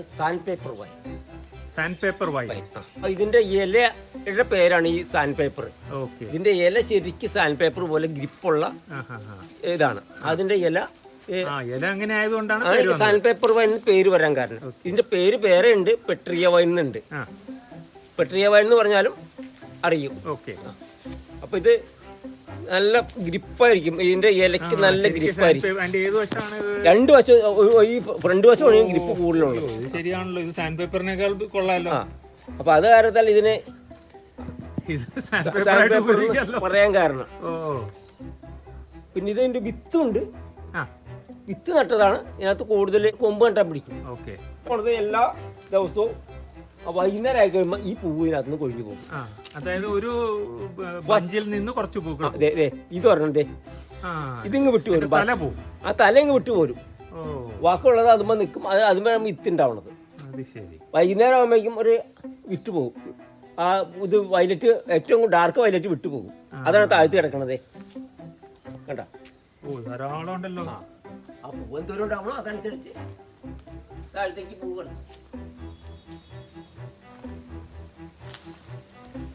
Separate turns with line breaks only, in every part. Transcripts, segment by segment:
പേരാണ് sand paper vine
sand paper vine
ആ. ഇതിന്റെ ഇലയുടെ പേരാണ് ഈ സാൻഡ് പേപ്പർ ഇതിന്റെ ഇല ശരിക്ക് സാൻഡ് പേപ്പർ പോലെ ഗ്രിപ്പുള്ള ഇതാണ്. അതിന്റെ ഇല
അങ്ങനെ ആയതുകൊണ്ടാണ്
സാൻഡ് പേപ്പർ വൈൻ പേര് വരാൻ കാരണം. ഇതിന്റെ പേര് വേറെ ഉണ്ട് പെട്രിയ വൈൻ
ഉണ്ട്.
പെട്രിയ വൈൻ എന്ന് പറഞ്ഞാലും അറിയും.
ഓക്കെ.
അപ്പൊ ഇത് നല്ല ഗ്രിപ്പായിരിക്കും. ഇതിന്റെ ഇലക്ക് നല്ല ഗ്രിപ്പായിരിക്കും. രണ്ടു വശം ഈ ഫ്രണ്ട് വശമാണ് ഗ്രിപ്പ് കൂടുതലുള്ളത്.
ശരിയാണല്ലോ. ഇത് സാൻഡ് പേപ്പറിനേക്കാൾ കൊള്ളാമല്ലോ
അപ്പൊ അത് കാരണത്താൽ ഇതിന് പറയാൻ കാരണം. പിന്നെ ഇതിന്റെ വിത്തുണ്ട് വിത്ത് നട്ടതാണ്. ഇതിനകത്ത് കൂടുതൽ കൊമ്പ് നട്ടാൻ പിടിക്കും. എല്ലാ ദിവസവും വൈകുന്നേരം ആയി കഴിയുമ്പോൾ ഈ പൂവ് ഇതിനകത്ത് നിന്ന് കൊഴിഞ്ഞു പോകും.
ആ അതായത് ഒരു ബഞ്ചിൽ നിന്ന് കുറച്ച് പൂക്കൾ
ആ, ദേ, ദേ, ഇത് പറഞ്ഞേ
ആ
ഇതിങ്ങ് വിട്ടു വരും
തല പോകും
ആ തല ഇങ്ങ് വിട്ടു പോരും.
ഓ.
ബാക്കിയുള്ളത് അതുമ്പോൾ നിൽക്കും അത് അതുമ്പോൾ വിത്ത് ഉണ്ടാവണത്
അത് ശരി.
വൈകുന്നേരം ആകുമ്പോഴേക്കും ഒരു വിട്ടു പോകും. ആ ഇത് വയലറ്റ് ഏറ്റവും ഡാർക്ക് വയലറ്റ് വിട്ടു പോകും. അതാണ് താഴ്ത്തി കിടക്കണത് കണ്ട?
ഓ ധാരാളം ഉണ്ടല്ലോ.
ആ. പൂവ് എന്തോരം ഉണ്ടാവണോ? അതനുസരിച്ച് താഴത്തേക്ക് പോവുകയാണ്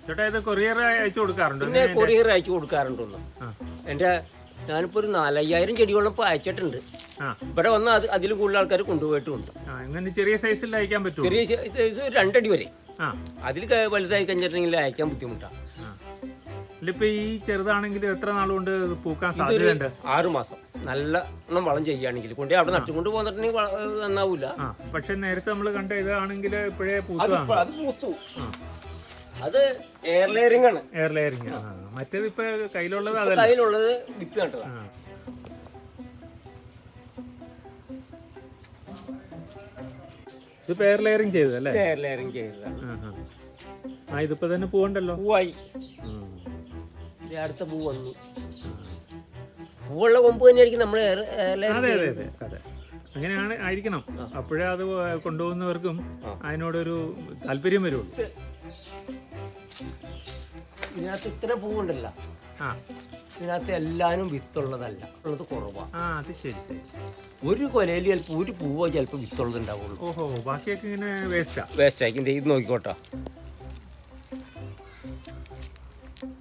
ചേട്ടാ ഇത് കൊറിയർ അയച്ചു കൊടുക്കാറുണ്ടോ?
പിന്നെ കൊറിയർ അയച്ചു കൊടുക്കാറുണ്ടെന്ന്
ആ.
എന്റെ ഞാനിപ്പോൾ ഒരു നാലയ്യായിരം ചെടികളും ഇപ്പോൾ അയച്ചിട്ടുണ്ട്. ഇവിടെ വന്ന് അത് അതിൽ കൂടുതൽ ആൾക്കാർ
കൊണ്ടുപോയിട്ടുണ്ട്. ഇങ്ങനെ ചെറിയ സൈസിൽ അയക്കാൻ പറ്റും
ചെറിയ സൈസ് രണ്ടടി വരെ. അതിൽ വലുതായി കഴിഞ്ഞിട്ടുണ്ടെങ്കിൽ അയക്കാൻ ബുദ്ധിമുട്ടാണ്
ആ. ഈ ചെറുതാണെങ്കിൽ എത്ര നാളുകൊണ്ട് പൂക്കാൻ സാധ്യതയുണ്ട്?
ആറ് മാസം. നല്ല വളം ചെയ്യുകയാണെങ്കിൽ. കൊണ്ടേ അവിടെ നട്ടുകൊണ്ട് പോന്നിട്ടുണ്ടെങ്കിൽ നന്നാവൂല.
പക്ഷെ നേരത്തെ നമ്മൾ കണ്ട ഇതാണെങ്കിൽ ഇപ്പോഴേ
അത് പൂത്തു. അത് എയർ ലെയറിംഗ് ആണ്.
എയർ ലെയറിംഗ് മറ്റേത് ഇപ്പൊ കയ്യിലുള്ളത് അതല്ല.
കയ്യിലുള്ളത് വിത്ത് നട്ടതാണ്
ഇത് എയർ ലെയറിംഗ് ചെയ്തതല്ലേ
എയർ ലെയറിംഗ് ചെയ്തതാണ്
ആ, ഇതിപ്പോ തന്നെ പൂവുണ്ടല്ലോ.
പൂവായി. അടുത്ത പൂ വന്നു. പൂവുള്ള കൊമ്പ് തന്നെയായിരിക്കും നമ്മൾ എയർ
അതെ അതെ അതെ അങ്ങനെയാണ് ആയിരിക്കണം. അപ്പോഴേ അത് കൊണ്ടുപോകുന്നവർക്കും അതിനോടൊരു താല്പര്യം വരുള്ളൂ.
ഇതിനകത്ത് ഇത്ര പൂവുണ്ടല്ല.
ആ.
ഇതിനകത്ത് എല്ലാനും വിത്തുള്ളതല്ല. ഉള്ളത് കുറവാണ്
ആ അത് ശരി ശരി.
ഒരു കൊലയിൽ ചിലപ്പോൾ ഒരു പൂവോ ചിലപ്പോൾ വിത്തുള്ളത് ഉണ്ടാവുള്ളൂ
ഓഹോ ബാക്കിയൊക്കെ ഇങ്ങനെ വേസ്റ്റാ
വേസ്റ്റ് ആക്കി ഇത് നോക്കിക്കോട്ടോ.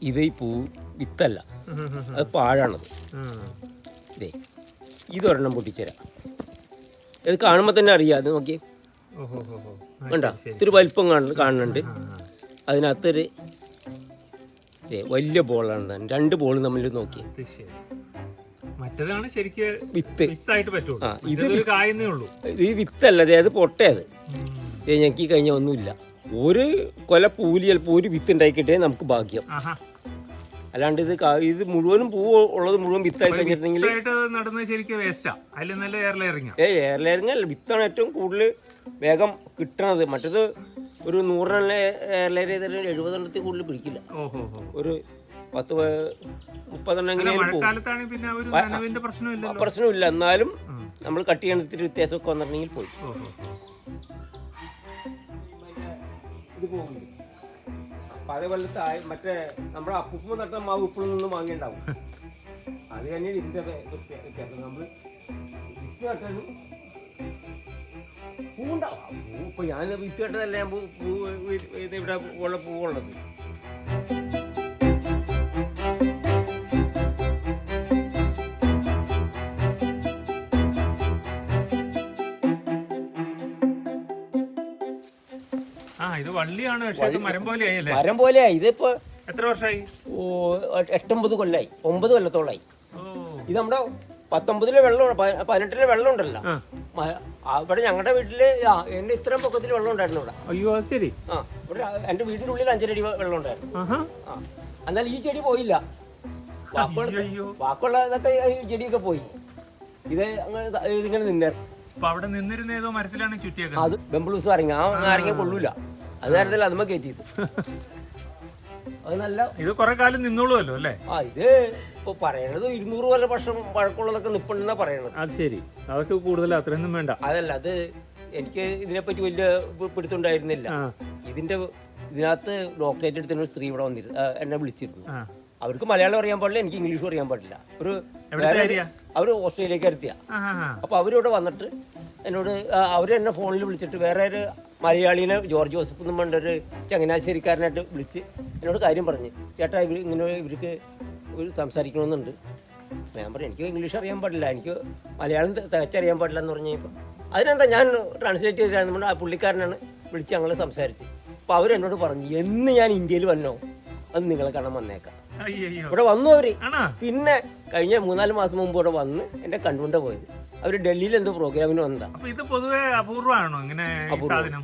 ഇത് ഈ പൂ വിത്തല്ല. അത് പാഴാണത്. ഇതേ ഇതൊരെണ്ണം പൊട്ടിച്ചേരാം. ഇത് കാണുമ്പോൾ തന്നെ അറിയാം. അത് നോക്കി
ഓഹോ ഹോ ഹോ ആ,
കണ്ട. ഇത്തിരി വലിപ്പം കാണുന്നുണ്ട്. അതിനകത്തൊരു വലിയ ബോളാണ്. രണ്ട് ബോൾ തമ്മിൽ നോക്കി.
മറ്റേതാണ് ശരിക്കും
വിത്ത്.
വിത്തായിട്ട് പറ്റുള്ളൂ.
ഇത്
കായുന്നേ ഉള്ളൂ.
ഇത് ഈ വിത്തല്ല ദേ അത് പൊട്ടയത് ഞങ്ങൾക്ക് കഴിഞ്ഞാൽ ഒന്നുമില്ല. ഒരു കൊല പൂലി ചിലപ്പോൾ ഒരു വിത്ത് ഉണ്ടാക്കിയിട്ടേ നമുക്ക് ഭാഗ്യം. അല്ലാണ്ട് ഇത് ഇത് മുഴുവനും പൂ ഉള്ളത് മുഴുവൻ വിത്തായി കഴിഞ്ഞിട്ടുണ്ടെങ്കിൽ
നടുന്നത് ശരിക്കും വേസ്റ്റാ അതിൽ നല്ല എയർ ലെയറിങ്ങാ
ഏ എയർ അല്ല വിത്താണ് ഏറ്റവും കൂടുതൽ വേഗം കിട്ടണത്. മറ്റേത് ഒരു നൂറെണ്ണ എയർ ലെയർ ചെയ്താലും എഴുപതെണ്ണത്തിൽ കൂടുതൽ പിടിക്കില്ല.
ഓഹോ
ഒരു പത്ത് മുപ്പതെണ്ണെങ്കിലും മുപ്പതെണ്ണം പ്രശ്നമില്ല. എന്നാലും നമ്മൾ കട്ട് ചെയ്യണ ഇത്തിരി വ്യത്യാസമൊക്കെ വന്നിട്ടുണ്ടെങ്കിൽ പോയി. ഇത് പോകും പഴയ കൊല്ലത്ത് ആയ- മറ്റേ നമ്മുടെ അപ്പുപ്പ് നട്ട മാവ് ഇപ്പോഴും നിന്ന് വാങ്ങിയുണ്ടാവും അത് തന്നെയാണ് ഇതിന്റെ നമ്മൾ വിത്ത് നട്ടാലും പൂവുണ്ടാവും ആ പൂ ഇപ്പൊ ഞാൻ വിത്ത് നട്ടതല്ല ഞാൻ ഇവിടെ ഉള്ള പൂവുള്ളത്?
ആ ഇത് വള്ളിയാണ് പക്ഷെ ഇത് മരം പോലെ ആയല്ലേ
മരം പോലെയാ ഇതിപ്പോ
എത്ര വർഷമായി?
ഓ, എട്ടൊമ്പത് കൊല്ലായി. ഒമ്പത് കൊല്ലത്തോളായി. ഇത് നമ്മുടെ പത്തൊമ്പതിലെ വെള്ളം പതിനെട്ടിലെ വെള്ളം ഉണ്ടല്ലോ
ആ.
മ- അവിടെ ഞങ്ങളുടെ വീട്ടിൽ ആ, എന്റെ ഇത്രയും പൊക്കത്തിൽ വെള്ളം ഉണ്ടായിരുന്നു ഇവിടെ.
അയ്യോ അത് ശരി.
ആ ഇവിടെ എന്റെ വീടിന്റെ ഉള്ളിൽ അഞ്ചരടി വെ- വെള്ളം ഉണ്ടായിരുന്നു.
ആഹാ.
ആ എന്നാൽ ഈ ചെടി പോയില്ല. ബാക്കിയുള്ള
അയ്യോ
ഈ ചെടിയൊക്കെ പോയി. ഇത് ഇങ്ങനെ ഇതിങ്ങനെ നിന്നേ.
അപ്പൊ അവിടെ നിന്നിരുന്ന ഏതോ മരത്തിലാണ് ചുറ്റിയൊക്കെ
അത് ബംബിളൂസ് നാരങ്ങ ആ നാരങ്ങ കൊള്ളൂല. അത് കാര്യത്തിൽ അതുമ്മ കയറ്റിയത്. അത് നല്ല
ഇത് കുറെ കാലം നിന്നോളുമല്ലോ അല്ലേ?
ആ ഇത് ഇപ്പൊ പറയണത് ഇരുന്നൂറ് വരെ വർഷം വഴക്കുള്ളതൊക്കെ നിപ്പുണ്ടെന്നാ പറയണത്.
അത് ശരി. അതൊക്കെ കൂടുതൽ അത്രയൊന്നും വേണ്ട.
അതല്ല അത് എനിക്ക് ഇതിനെപ്പറ്റി വലിയ
പിടുത്തുണ്ടായിരുന്നില്ല
ഇതിന്റെ ഇതിനകത്ത് ഡോക്ടറേറ്റ് എടുത്തിരുന്ന ഒരു സ്ത്രീ ഇവിടെ വന്നിരുന്നു എന്നെ വിളിച്ചിരുന്നു. അവർക്ക് മലയാളം അറിയാൻ പാടില്ല എനിക്ക് ഇംഗ്ലീഷും അറിയാൻ പാടില്ല. ഒരു
അവർ
അവർ ഓസ്ട്രേലിയക്ക്
ആ.
അപ്പൊ അവരിവിടെ വന്നിട്ട് എന്നോട് അവർ എന്നെ ഫോണിൽ വിളിച്ചിട്ട് വേറെ ഒരു മലയാളീനെ ജോർജ് ജോസഫ് എന്നും പറഞ്ഞ ഒരു ചങ്ങനാശ്ശേരിക്കാരനായിട്ട് വിളിച്ച് എന്നോട് കാര്യം പറഞ്ഞ്. ചേട്ടാ ഇവർ ഇങ്ങനെ ഇവർക്ക് ഒരു സംസാരിക്കണമെന്നുണ്ട്. ഞാൻ പറഞ്ഞു എനിക്ക് ഇംഗ്ലീഷ് അറിയാൻ പാടില്ല എനിക്ക് മലയാളം തികച്ചറിയാൻ പാടില്ല എന്ന് പറഞ്ഞു കഴിഞ്ഞപ്പോൾ അതിനെന്താ ഞാൻ ട്രാൻസ്ലേറ്റ് ചെയ്തിരുന്നു ആ പുള്ളിക്കാരനാണ് വിളിച്ച് ഞങ്ങൾ സംസാരിച്ച്. അപ്പോൾ അവരെന്നോട് പറഞ്ഞു എന്ന് ഞാൻ ഇന്ത്യയിൽ വന്നോ? അത് നിങ്ങളെ കാണാൻ വന്നേക്കാം. ഇവിടെ വന്നു അവർ. പിന്നെ കഴിഞ്ഞ മൂന്നാൽ മാസം മുമ്പ് ഇവിടെ വന്ന് എന്നെ കണ്ണുകൊണ്ട് പോയത്. അവർ ഡൽഹിയിൽ എന്തോ പ്രോഗ്രാമിന് വന്നതാ.
അപ്പൊ ഇത് പൊതുവെ അപൂർവമാണോ ഇങ്ങനെ ഈ സാധനം?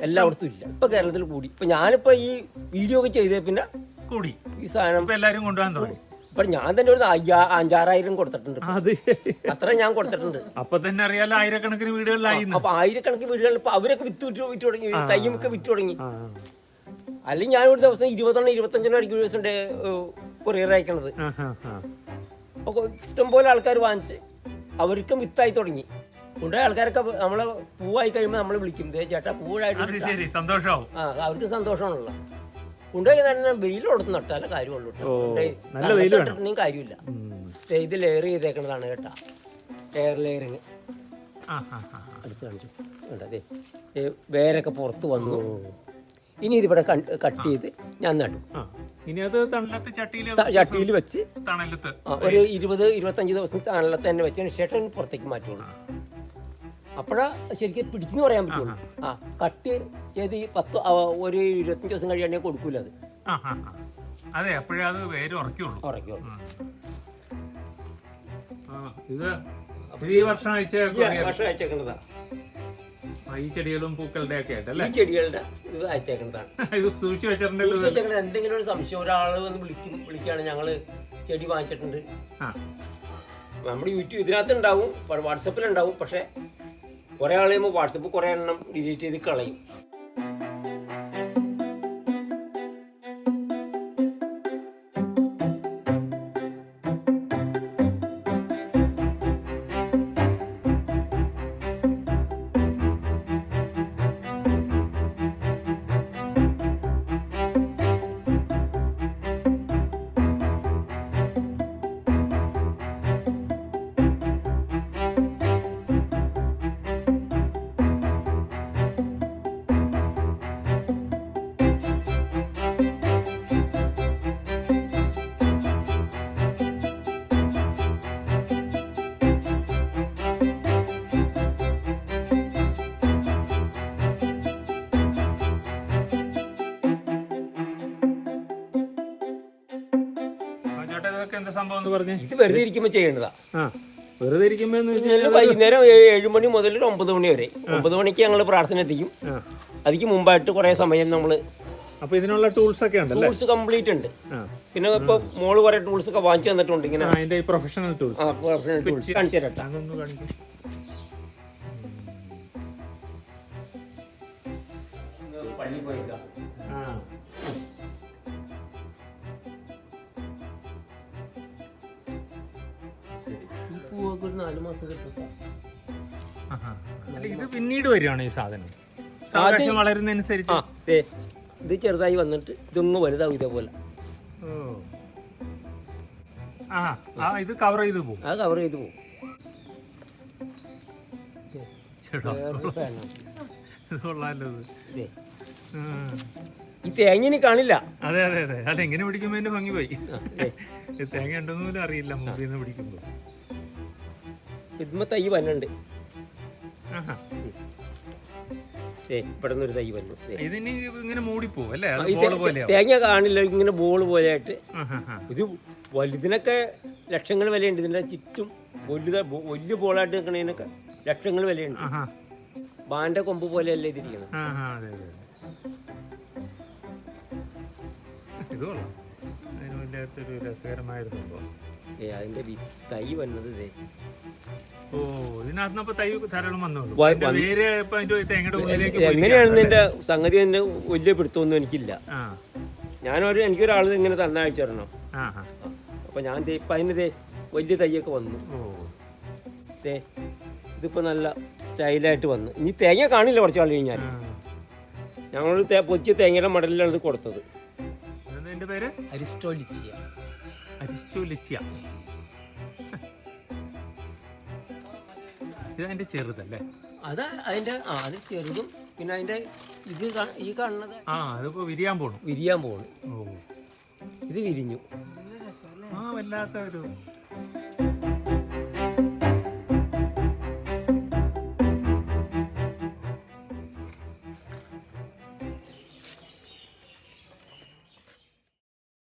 എല്ലായിടത്തും ഇല്ല. ഇപ്പൊ കേരളത്തിൽ കൂടി. ഇപ്പൊ ഞാനിപ്പോ ഈ വീഡിയോ ഒക്കെ ചെയ്തേ പിന്നെ
കൂടി.
ഈ സാധനം
ഇപ്പൊ എല്ലാരും കൊണ്ടുപോകാൻ തുടങ്ങി.
ഇപ്പൊ ഞാൻ തന്നെ ഒരു അയ്യാ- അഞ്ചാറായിരം കൊടുത്തിട്ടുണ്ട്
അത്
അത്ര ഞാൻ കൊടുത്തിട്ടുണ്ട്.
അപ്പൊ തന്നെ അറിയാലോ ആയിരക്കണക്കിന് വീടുകളിലായി
അപ്പൊ ആയിരക്കണക്കിന് വീടുകളിൽ ഇപ്പൊ അവരൊക്കെ വിത്ത് വിറ്റ് വിറ്റ് തുടങ്ങി തയ്യമൊക്കെ വിറ്റ് തുടങ്ങി. അല്ലെങ്കിൽ ഞാൻ ഒരു ദിവസം ഇരുപതെണ്ണം ഇരുപത്തഞ്ചെണ്ണം ആയിരിക്കും ഒരു ദിവസം കൊറിയർ അയക്കണത്. അപ്പൊ ഇഷ്ടംപോലെ ആൾക്കാർ വാങ്ങിച്ച്. അവർക്കും വിത്തായി തുടങ്ങി. കൊണ്ടുപോയ ആൾക്കാരൊക്കെ നമ്മളെ പൂവായി കഴിയുമ്പോൾ നമ്മൾ വിളിക്കും. ദേ ചേട്ടാ പൂവായിട്ട്
ശരി
ആ അവർക്ക് സന്തോഷമാണല്ലോ. കൊണ്ടുപോയി തന്നെ വെയിലോടത്ത് നട്ടാലേ കാര്യമുള്ളൂ കേട്ടോ. കാര്യമില്ല. ഇത് ലെയർ ചെയ്തേക്കുന്നതാണ് കേട്ടാ. Air layering. അടുത്ത് കാണിച്ചു. വേരൊക്കെ പുറത്ത് വന്നു. ഇനി ഇതിവിടെ കട്ട് ചെയ്ത് ഞാൻ നട്ടു
ആ. ഇനി അത് തണലത്ത് ചട്ടിയിൽ
ത- ചട്ടിയിൽ വെച്ച്.
തണലത്ത്.
ഒരു ഇരുപത് ഇരുപത്തഞ്ച് ദിവസം തണലത്ത് തന്നെ വെച്ചതിന് ശേഷം പുറത്തേക്ക് മാറ്റുള്ളൂ. അപ്പോഴാ ശരിക്കും പിടിച്ചെന്ന് പറയാൻ പറ്റുള്ളൂ. ആ കട്ട് ചെയ്ത് പത്ത് ഒരു ഇരുപത്തഞ്ച് ദിവസം കഴിയാണെങ്കിൽ കൊടുക്കൂല അത്.
അതെ അപ്പോഴേ അത് വേര് ഉറക്കുള്ളൂ
ഉറക്കുള്ളൂ
ആ. ആ, ഇത് ഇത് ഈ വർഷം
അയച്ചേക്കുന്നതാ.
ഈ ചെടികളും പൂക്കളുടെ ഒക്കെ ആയിട്ടല്ലേ
ഈ ചെടികളുടെ ഇത് അയച്ചേക്കുന്നതാണ്.
ഇത് സൂക്ഷിച്ചു
വെച്ചിട്ടുണ്ട് എന്തെങ്കിലും ഒരു സംശയം ഒരാൾ വന്ന് വിളിക്കും വിളിക്കുകയാണ്. ഞങ്ങൾ ചെടി വാങ്ങിച്ചിട്ടുണ്ട്.
ആ.
നമ്മുടെ യൂട്യൂബ് ഇതിനകത്ത് ഉണ്ടാവും വാട്സപ്പിൽ ഉണ്ടാവും പക്ഷെ കുറെ ആൾ വാട്സപ്പ് കുറെ എണ്ണം ഡിലീറ്റ് ചെയ്ത് കളയും.
സംഭവം എന്ന് പറഞ്ഞേ?
ഇത് വെറുതെ ഇരിക്കുമ്പോൾ ചെയ്യേണ്ടതാ.
ആ വെറുതെ ഇരിക്കുമ്പോ എന്ന് വെച്ചാൽ
ഞങ്ങൾ വൈകുന്നേരം ഏ- ഏഴ് മണി മുതൽ ഒരു ഒമ്പത് മണി വരെ. ഒമ്പത് മണിക്ക് ഞങ്ങൾ പ്രാർത്ഥന എത്തിക്കും.
ആ.
അതിക്ക് മുമ്പായിട്ട് കുറേ സമയം നമ്മൾ
അപ്പൊ ഇതിനുള്ള ടൂൾസ് ഒക്കെ ഉണ്ടല്ലേ?
ടൂൾസ് കംപ്ലീറ്റ് ഉണ്ട്.
ആ.
പിന്നെ ഇപ്പോൾ മോൾ കുറേ ടൂൾസ് ഒക്കെ വാങ്ങിച്ചു തന്നിട്ടുണ്ട് ഇങ്ങനെ.
ആ, അതിന്റെ ഈ പ്രൊഫഷണൽ ടൂൾസ്
ആ, professional tools. കാണിച്ചു തരട്ടെ.
അതൊന്ന് കാണിക്കും
പള്ളി പോയിക്കാം. ഒരു നാല് മാസം കിട്ടും.
അല്ല ഇത് പിന്നീട് വരികയാണ് ഈ സാധനം. സാവകാശം വളരുന്നതനുസരിച്ച്.
ആ ദേ ഇത് ചെറുതായി വന്നിട്ട് ഇതൊന്ന് വലുതാവും ഇതേപോലെ.
ഓ. ആ ആ ഇത് കവർ ചെയ്ത് പോകും
അത് കവർ ചെയ്ത് പോകും
ചേട്ടാ
വേറൊരു ആണ്.
ഇത്
ദേ.
ആ.
ഈ തേങ്ങനെ കാണില്ല.
അതെ അതെ അതെ. അത് എങ്ങനെ പിടിക്കുമ്പോ എന്റെ ഭംഗി പോയി.
ദേ.
തേങ്ങ ഉണ്ടെന്ന് പോലും അറിയില്ല മുമ്പിൽ നിന്ന് പിടിക്കുമ്പോ.
ഇതുമ്മ തൈ വന്നുണ്ട് ഇവിടുന്നൊരു തൈ വന്നു.
ഇതിന് ഇങ്ങനെ അല്ലേ?
തേങ്ങ കാണില്ല ഇങ്ങനെ ബോൾ
പോലെ ആയിട്ട്.
ഇത് വലുതിനൊക്കെ ലക്ഷങ്ങൾ വിലയുണ്ട്. ഇതിന്റെ ചുറ്റും വലുത വലിയ ബോളായിട്ട് നിൽക്കണതിനൊക്കെ ലക്ഷങ്ങൾ വിലയുണ്ട്. ബാന്റെ കൊമ്പ് പോലെയല്ലേ
അതെ. ഇത് കൊള്ളാം. അതിന് വല്ലാത്തൊരു രസകരമായൊരു സംഭവം.
ഏ വി തൈ വന്നത് ഇതേ.
ഓ ഇതിനകത്ത് അപ്പൊ തൈ ധാരാളം വന്നോളൂ.
വ-
അതിന്റെ വേര് ഇപ്പൊ അതിന്റെ തേങ്ങയുടെ ഉള്ളിലേക്ക് പോയിരിക്കുകയാണ്.
എങ്ങനെയാണ് എന്റെ സംഗതി എന്നെ വലിയ പിടുത്തമൊന്നും എനിക്കില്ല.
ആ.
ഞാനൊരു എനിക്കൊരാൾ ഇങ്ങനെ തന്നെ അയച്ചു തരണം
ആ ആ.
അപ്പം ഞാൻ ദേ ഇപ്പം അതിന് ദേ വലിയ തൈയൊക്കെ വന്നു.
ഓ.
ദേ ഇതിപ്പോൾ നല്ല സ്റ്റൈലായിട്ട് വന്നു. ഇനി തേങ്ങ കാണില്ല കുറച്ച് ആൾ കഴിഞ്ഞാൽ.
ആ.
ഞങ്ങൾ തേ പൊച്ചിയ തേങ്ങയുടെ മടലിലാണ് ഇത് കൊടുത്തത്.
ഇതെന്താ ഇതിന്റെ പേര്?
അരിസ്റ്റോലിച്ചിയ.
അരിസ്റ്റോലിച്ചിയ ഇത് അതിന്റെ ചെറുതല്ലേ?
അത് അതിന്റെ ആ അത് ചെറുതും പിന്നെ അതിന്റെ ഇത് ഈ കാണുന്നത്
ആ അതിപ്പോ വിരിയാൻ പോണു.
വിരിയാൻ പോണു. ഇത് വിരിഞ്ഞു.
ആ വല്ലാത്ത ഒരു